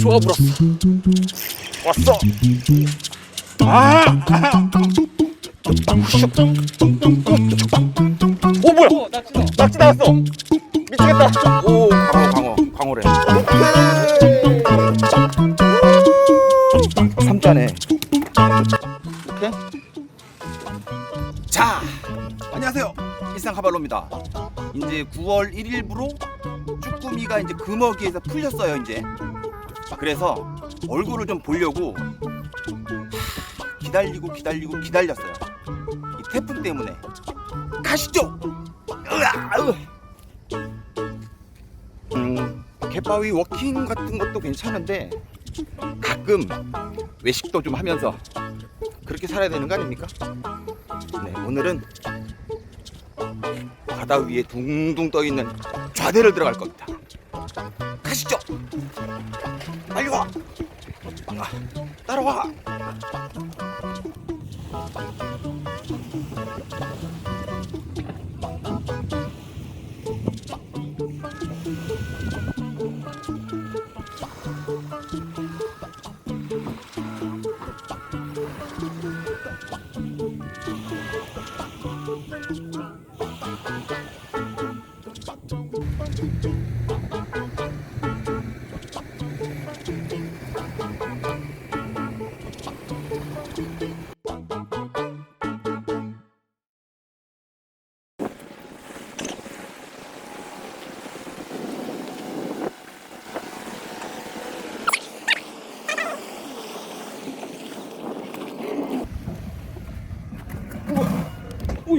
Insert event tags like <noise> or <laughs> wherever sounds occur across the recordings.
좋아 불었어. 왔어. 아! 오 뭐야? 낙지 나왔어. 미치겠다. 오 광어 광어 광어래. 삼자네. 이렇게. 자, 안녕하세요. 일상 카발로입니다. 이제 9월 1일부로 쭈꾸미가 이제 금어기에서 풀렸어요, 이제. 그래서 얼굴을 좀 보려고 하, 기다리고 기다리고 기다렸어요. 이 태풍 때문에. 가시죠. 으아, 으. 음, 갯바위 워킹 같은 것도 괜찮은데 가끔 외식도 좀 하면서 그렇게 살아야 되는 거 아닙니까? 네, 오늘은 바다 위에 둥둥 떠 있는 좌대를 들어갈 겁니다. 가시죠. 빨리 와. 아, 따라와.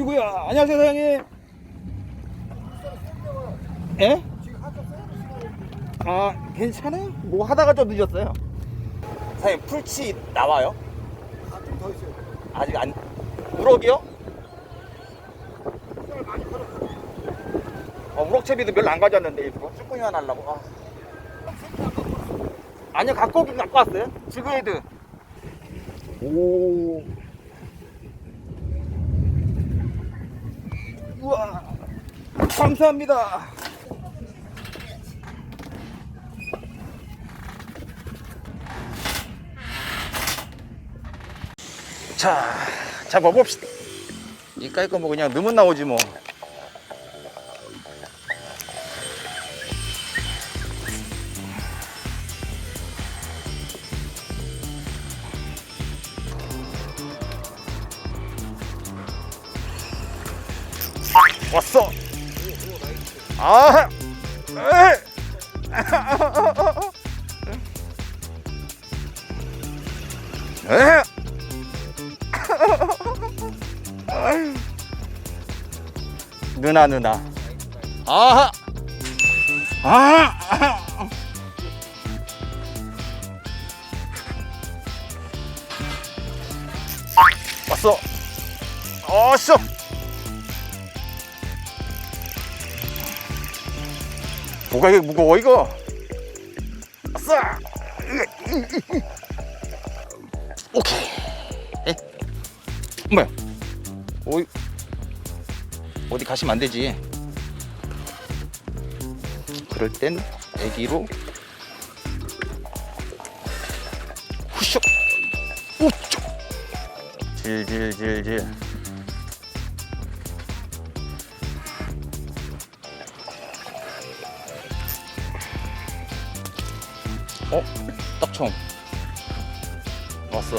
오이구야. 안녕하세요, 사장님. 예? 아, 괜찮아요? 뭐 하다가 좀 늦었어요. 사장님, 풀치 나와요? 아직 안, 우럭이요? 어, 우럭채비도 별로 안 가져왔는데, 일부러. 쭈꾸미만 하려고. 아. 아니요, 갖고 오긴 갖고 왔어요. 지그헤드. 오. 우와. 감사합니다. 자, 잡아봅시다. 이까이 거뭐 그냥 넣으면 나오지 뭐. 왔어. 아, 에, 에. 누나 누나. 아하. 아. 왔어. 어 뭐가 이게 무거워 이거. 아싸. 오케이. 에? 뭐야? 어이, 어디 가시면 안 되지. 그럴 땐 애기로 후쇼 우쇼 질질질질 어? 딱총 왔어.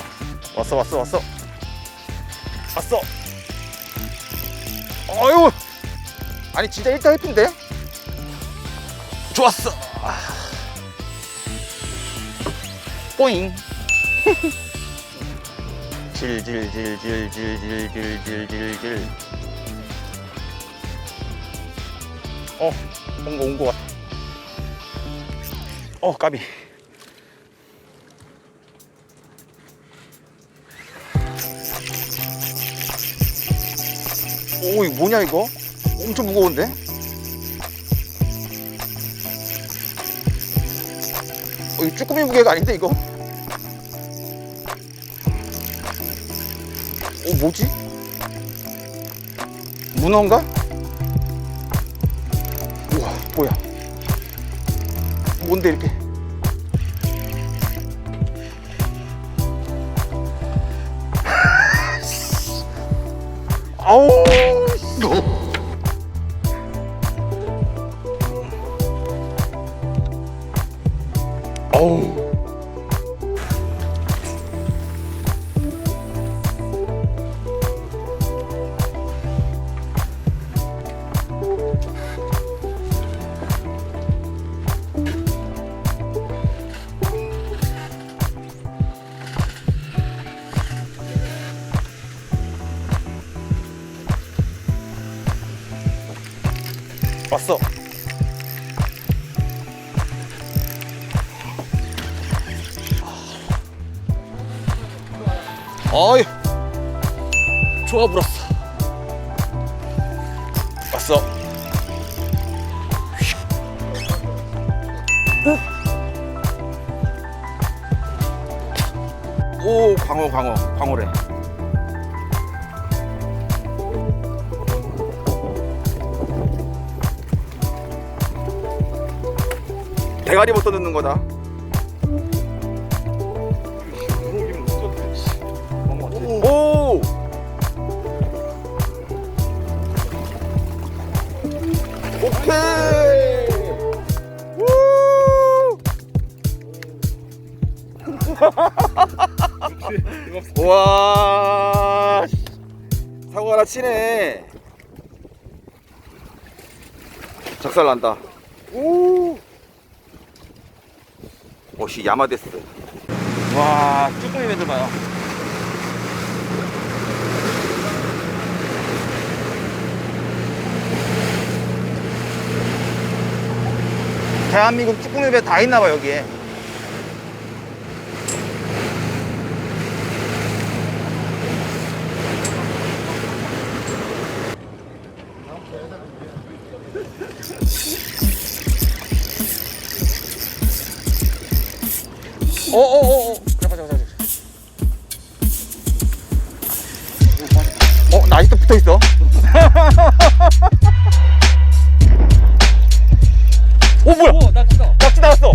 왔어 왔어 왔어. 왔어. 어휴 아니 진짜 1타 히트인데? 좋았어. 아. 뽀잉. <laughs> 질질질질질질질질질질. 어 뭔가 온것 같아. 어 까비 오 이거 뭐냐 이거? 엄청 무거운데? 어 이거 쭈꾸미 무게가 아닌데 이거? 어 뭐지? 문어인가? 우와 뭐야? 뭔데 이렇게? 아우. 왔어. 어이. 좋아 불었어. 왔어. 오 광어 광어 광어래 대가리부터 넣는 거다 오! 오케이! 우! <laughs> 와, 씨. 사고 하나 치네. 작살 난다. 오! 오씨, 야마데스. 와, 쭈꾸미 매들 봐요. 대한민국 쭈꾸미 배 다 있나봐 여기에 어어어어 잠깐 잠깐 잠깐 어? 나 아직도 붙어 있어 오 뭐야 오, 나 진짜. 낙지 나왔어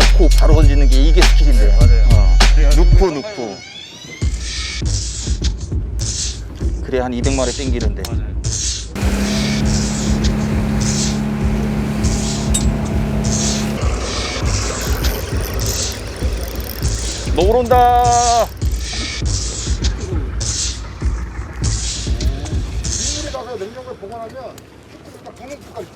놓고 바로 던지는 게 이게 스킬인데. 맞아요. 어. 놓고 놓고. 그래 한 200마리 땡기는데. 맞아요. 먹으러 온다. 냉장고에 보관하면 딱 방금 수가 있어.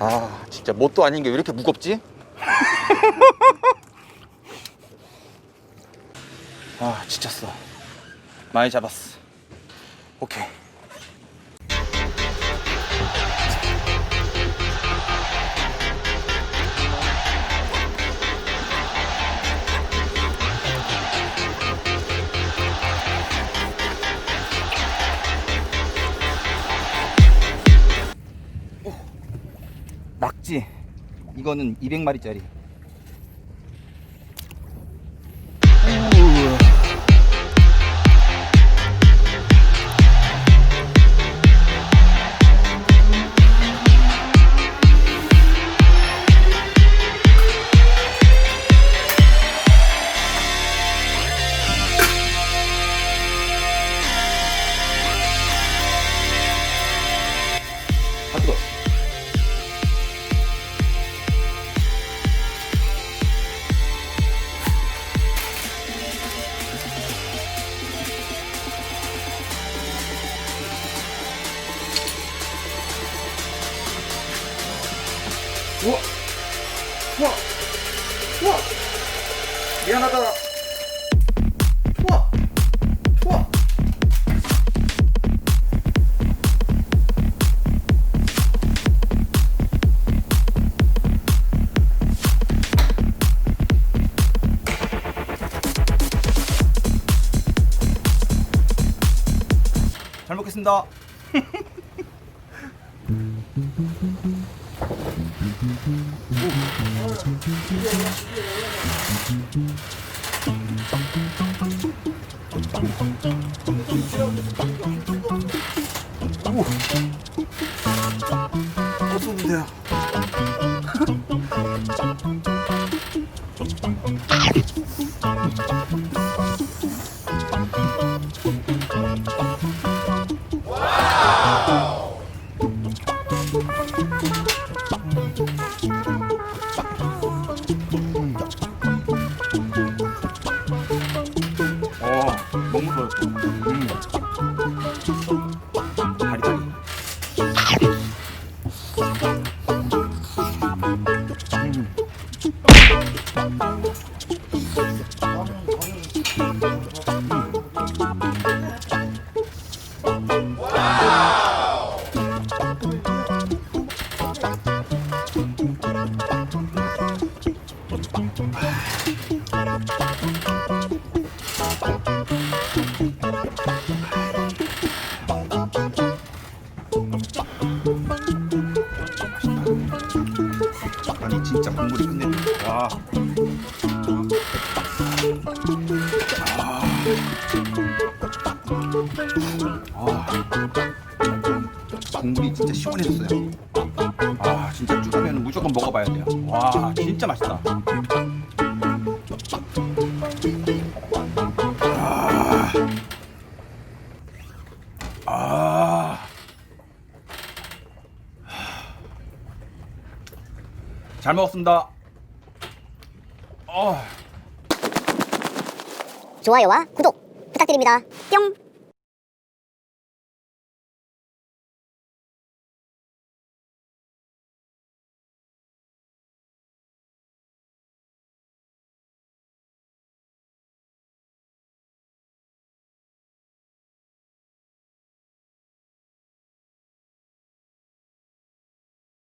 아 진짜 뭣도 아닌 게 왜 이렇게 무겁지? <laughs> 아 지쳤어. 많이 잡았어. 오케이. 이거는 200마리짜리 좋아 좋아 미안하다 좋아 좋아 잘 먹겠습니다. <laughs> 어, 쏘는데요. 음. 국물이 진짜 시원해졌어요. 아 진짜 쭈라면 무조건 먹어봐야 돼요. 와 진짜 맛있다. 아. 아. 잘 먹었습니다. 어. 좋아요와 구독 부탁드립니다. 뿅!